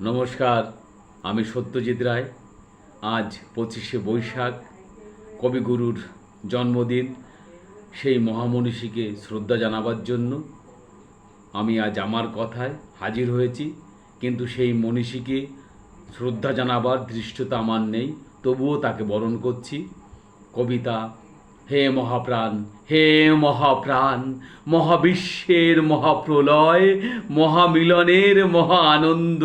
নমস্কার, আমি সত্যজিৎ রায়। আজ পঁচিশে বৈশাখ, কবিগুরুর জন্মদিন। সেই মহামনীষীকে শ্রদ্ধা জানাবার জন্য আমি আজ আমার কথায় হাজির হয়েছি, কিন্তু সেই মনীষীকে শ্রদ্ধা জানাবার দৃষ্টতা আমার নেই, তবুও তাকে বরণ করছি। কবিতা হে মহাপ্রাণ হে মহাপ্রাণ, মহাবিশ্বের মহাপ্রলয়, মহামিলনের মহা আনন্দ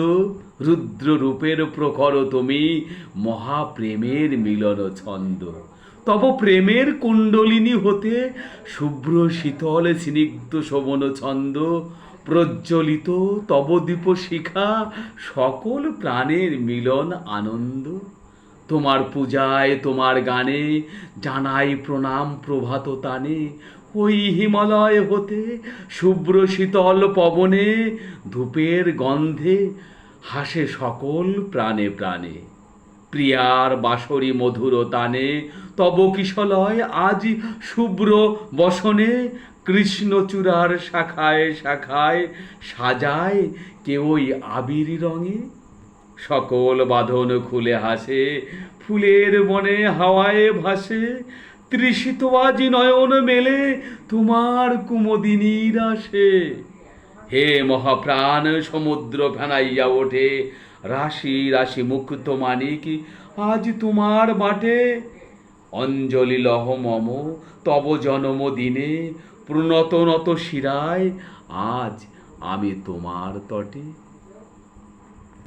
রুদ্র রূপের প্রখর তুমি, মহাপ্রেমের মিলন ছন্দ। তব প্রেমের কুণ্ডলিনী হতে শুভ্র শীতল স্নিগ্ধ শোভন ছন্দ, প্রজ্বলিত তব দীপ শিখা সকল প্রাণের মিলন আনন্দ। তোমার পূজায়, তোমার গানে জানাই প্রণাম প্রভাত তানে। ওই হিমালয় হতে, শুভ্র শীতল পবনে, ধূপের গন্ধে হাসে সকল প্রাণে প্রাণে। প্রিয়ার বাসরি মধুর তানে, তব কিশলয় আজ শুভ্র বসনে, কৃষ্ণচূড়ার শাখায় শাখায় সাজায় কেউই আবির রঙে। সকল বাঁধন খুলে হাসে, ফুলের বনে হাওয়ায় ভাসে। তৃষিত আজি নয়ন মেলে, তোমার কুমদিনীর আসে। হে মহাপ্রাণ, সমুদ্র ফেনাইয়া ওঠে, রাশি রাশি মুক্ত মানিক, আজ তোমার বাটে। অঞ্জলি লহ মম, তব জন্মদিনে প্রণত নত শিরায়, আজ আমি তোমার তটে।